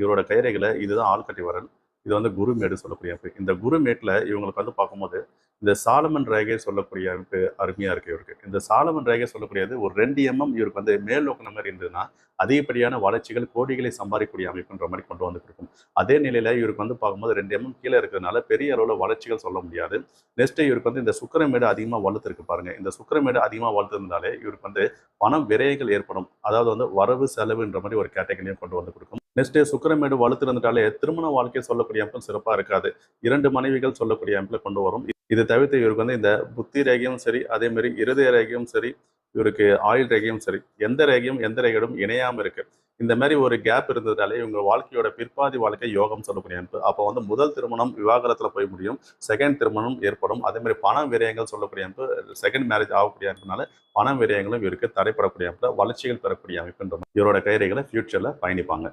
இவரோட கைரேகையில் இதுதான் ஆள்கட்டி வரல் இது வந்து குருமேடு சொல்லக்கூடிய அமைப்பு. இந்த குருமேட்டில் இவங்களுக்கு வந்து பார்க்கும்போது இந்த சாலமன் ரேகை சொல்லக்கூடிய அமைப்பு அருமையாக இருக்குது இவருக்கு. இந்த சாலமன் ரேகை சொல்லக்கூடியது ஒரு ரெண்டு எம்எம் இவருக்கு வந்து மேல் நோக்கின மாதிரி இருந்ததுன்னா அதிகப்படியான வளர்ச்சிகள் கோடிகளை சம்பாதிக்கக்கூடிய அமைப்புன்ற மாதிரி கொண்டு வந்து கொடுக்கும். அதே நிலையில் இவருக்கு வந்து பார்க்கும்போது ரெண்டு எம்எம் கீழே இருக்கிறதுனால பெரிய அளவில் வளர்ச்சிகள் சொல்ல முடியாது. நெக்ஸ்ட் இவருக்கு வந்து இந்த சுக்கரமேடு அதிகமாக வளர்த்துருக்கு பாருங்க. இந்த சுக்கரமேடு அதிகமாக வளர்த்துருந்தாலே இவருக்கு வந்து பணம் விரயங்கள் ஏற்படும். அதாவது வந்து வரவு செலவுன்ற மாதிரி ஒரு கேட்டகரியும் கொண்டு வந்து கொடுக்கும். நெக்ஸ்ட் சுக்கரமேடு வலுத்திருந்துட்டாலே திருமண வாழ்க்கை சொல்லக்கூடிய அமைப்பு சிறப்பாக இருக்காது. இரண்டு மனைவிகள் சொல்லக்கூடிய அமைப்பில் கொண்டு வரும். இது தவிர்த்து இவருக்கு வந்து இந்த புத்தி ரேகையும் சரி அதேமாரி இருதய ரேகையும் சரி இவருக்கு ஆயுள் ரேகையும் சரி எந்த ரேகையும் எந்த ரேகையும் இணையாமல் இருக்கு. இந்த மாதிரி ஒரு கேப் இருந்ததாலே இவங்க வாழ்க்கையோட பிற்பாதி வாழ்க்கை யோகம் சொல்லக்கூடிய அமைப்பு அப்போ வந்து முதல் திருமணம் விவாகரத்தில் போய் முடியும். செகண்ட் திருமணம் ஏற்படும். அதே மாதிரி பண விரயங்கள் சொல்லக்கூடிய அமைப்பு செகண்ட் மேரேஜ் ஆகக்கூடிய அமைப்புனால பண விரயங்களும் இவருக்கு தடைப்படக்கூடிய அமைப்பில் வளர்ச்சிகள் பெறக்கூடிய அமைப்புன்ற இவரோட கைரைகளை ஃபியூச்சரில் பயணிப்பாங்க.